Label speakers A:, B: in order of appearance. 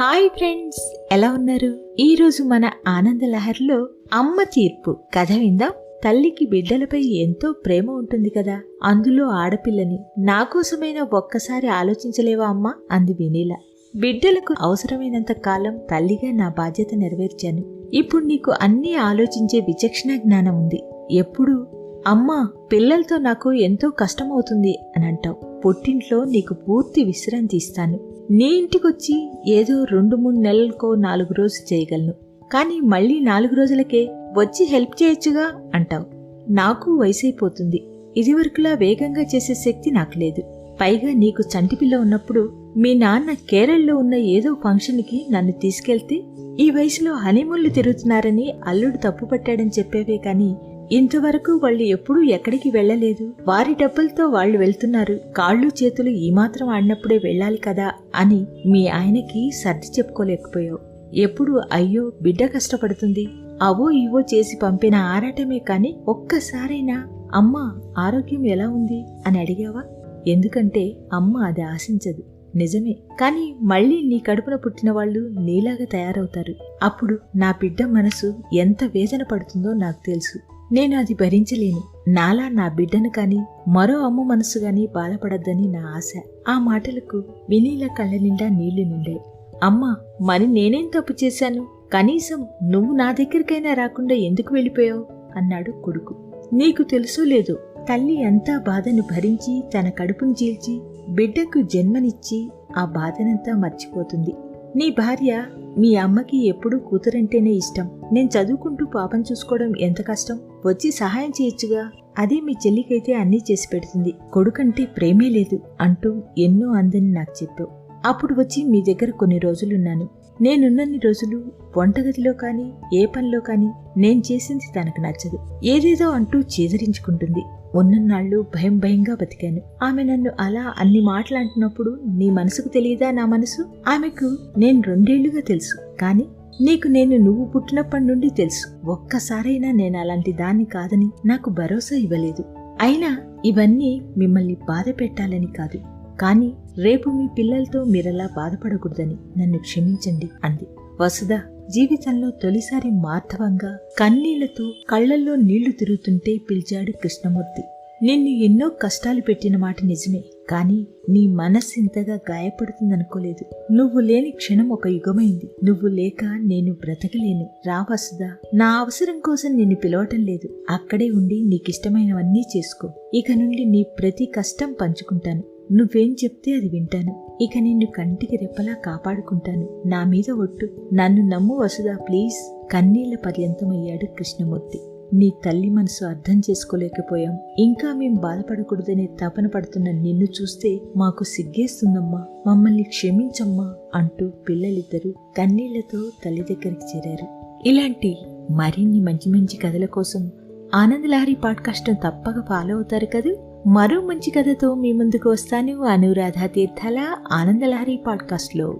A: Hi friends ఎలా ఉన్నారు? ఈ రోజు మన ఆనందలహర్లో అమ్మ తీర్పు. కథ విందాం. తల్లికి బిడ్డలపై ఎంతో ప్రేమ ఉంటుంది కదా? అందులో ఆడపిల్లని నా కోసమైనా ఒక్కసారి ఆలోచించలేవా అమ్మా? అంది వినీల. బిడ్డలకు అవసరమైనంత కాలం తల్లిగా నా బాధ్యత నెరవేర్చాను. ఇప్పుడు నీకు అన్నీ ఆలోచించే విచక్షణ జ్ఞానం ఉంది. ఎప్పుడు? అమ్మా పిల్లలతో నాకు ఎంతో కష్టమవుతుంది అని అంటావు. పుట్టింట్లో నీకు పూర్తి విశ్రాంతి ఇస్తాను. నీ ఇంటికొచ్చి ఏదో రెండు మూడు నెలలకో నాలుగు రోజులు చేయగలను. కానీ మళ్ళీ నాలుగు రోజులకే వచ్చి హెల్ప్ చేయొచ్చుగా అంటావు. నాకు వయసైపోతుంది. ఇదివరకులా వేగంగా చేసే శక్తి నాకు లేదు. పైగా నీకు చంటిపిల్ల ఉన్నప్పుడు మీ నాన్న కేరళలో ఉన్న ఏదో ఫంక్షన్కి నన్ను తీసుకెళ్తే ఈ వయసులో హనీమూన్లు తిరుగుతున్నారని అల్లుడు తప్పు పట్టాడని చెప్పేవే కానీ ఇంతవరకు వాళ్ళు ఎప్పుడూ ఎక్కడికి వెళ్ళలేదు. వారి డబ్బులతో వాళ్ళు వెళ్తున్నారు. కాళ్ళు చేతులు ఈ మాత్రం ఆడినప్పుడే వెళ్ళాలి కదా అని మీ ఆయనకి సర్ది చెప్పుకోలేకపోయావు. ఎప్పుడు అయ్యో బిడ్డ కష్టపడుతుంది. అవో ఇవో చేసి పంపిన ఆరాటమే కాని ఒక్కసారైనా అమ్మ ఆరోగ్యం ఎలా ఉంది అని అడిగావా? ఎందుకంటే అమ్మ అది ఆశించదు. నిజమే. కానీ మళ్ళీ నీ కడుపున పుట్టిన వాళ్ళు నీలాగా తయారవుతారు. అప్పుడు నా బిడ్డ మనసు ఎంత వేదన పడుతుందో నాకు తెలుసు. నేను అది భరించలేను. నాలా నా బిడ్డను కాని మరో అమ్మ మనసు గాని బాధపడద్దని నా ఆశ. ఆ మాటలకు వినీల కళ్ళ నిండా నీళ్ళు నిండాయి. అమ్మా మరి నేనేం తప్పు చేశాను? కనీసం నువ్వు నా దగ్గరికైనా రాకుండా ఎందుకు వెళ్ళిపోయావు? అన్నాడు కొడుకు. నీకు తెలుసో లేదు తల్లి అంతా బాధను భరించి తన కడుపును చీల్చి బిడ్డకు జన్మనిచ్చి ఆ బాధనంతా మర్చిపోతుంది. నీ భార్య మీ అమ్మకి ఎప్పుడూ కూతురంటేనే ఇష్టం. నేను చదువుకుంటూ పాపం చూసుకోవడం ఎంత కష్టం? వచ్చి సహాయం చేయొచ్చుగా? అదే మీ చెల్లికైతే అన్నీ చేసి పెడుతుంది. కొడుకంటే ప్రేమే లేదు అంటూ ఎన్నో అందని నాకు చెప్పావు అప్పుడు వచ్చి మీ దగ్గర కొన్ని రోజులున్నాను. నేనున్నన్ని రోజులు వంటగదిలో కానీ ఏ పనిలో కానీ నేను చేసింది తనకు నచ్చదు. ఏదేదో అంటూ చేదరించుకుంటుంది. ఉన్నన్నాళ్ళు భయం భయంగా బతికాను. ఆమె నన్ను అలా అన్ని మాటలంటున్నప్పుడు నీ మనసుకు తెలియదా నా మనసు? ఆమెకు నేను రెండేళ్ళుగా తెలుసు. కానీ నీకు నేను నువ్వు పుట్టినప్పటి నుండి తెలుసు. ఒక్కసారైనా నేను అలాంటి దాన్ని కాదని నాకు భరోసా ఇవ్వలేదు. అయినా ఇవన్నీ మిమ్మల్ని బాధ పెట్టాలని కాదు. కానీ రేపు మీ పిల్లలతో మీరలా బాధపడకూడదని నన్ను క్షమించండి అంది. వసుధ జీవితంలో తొలిసారి మార్ధవంగా కన్నీళ్ళతో కళ్ళల్లో నీళ్ళు తిరుగుతుంటే పిలిచాడు కృష్ణమూర్తి. నిన్ను ఎన్నో కష్టాలు పెట్టిన మాట నిజమే కానీ నీ మనస్సు ఇంతగా గాయపడుతుందనుకోలేదు. నువ్వు లేని క్షణం ఒక యుగమైంది. నువ్వు లేక నేను బ్రతకలేను. రా వసుదా నా అవసరం కోసం నిన్ను పిలవటం లేదు. అక్కడే ఉండి నీకిష్టమైనవన్నీ చేసుకో. ఇక నుండి నీ ప్రతి కష్టం పంచుకుంటాను. నువ్వేం చెప్తే అది వింటాను. ఇక నిన్ను కంటికి రెప్పలా కాపాడుకుంటాను. నా మీద ఒట్టు. నన్ను నమ్ము వసుదా ప్లీజ్. కన్నీళ్ళ పర్యంతమయ్యాడు కృష్ణమూర్తి. నీ తల్లి మనసు అర్థం చేసుకోలేకపోయాం. ఇంకా మేం బాధపడకూడదనే తపన పడుతున్న నిన్ను చూస్తే మాకు సిగ్గేస్తుందమ్మా. మమ్మల్ని క్షమించమ్మా అంటూ పిల్లలిద్దరూ కన్నీళ్ళతో తల్లి దగ్గరికి చేరారు. ఇలాంటి మరిన్ని మంచి మంచి కథల కోసం ఆనందలహరి పాడ్కాస్ట్ తప్పక ఫాలో అవుతారు కదూ? మరో మంచి కథతో మీ ముందుకు వస్తాను అనురాధ తీర్థాల ఆనందలహరి పాడ్కాస్ట్లో.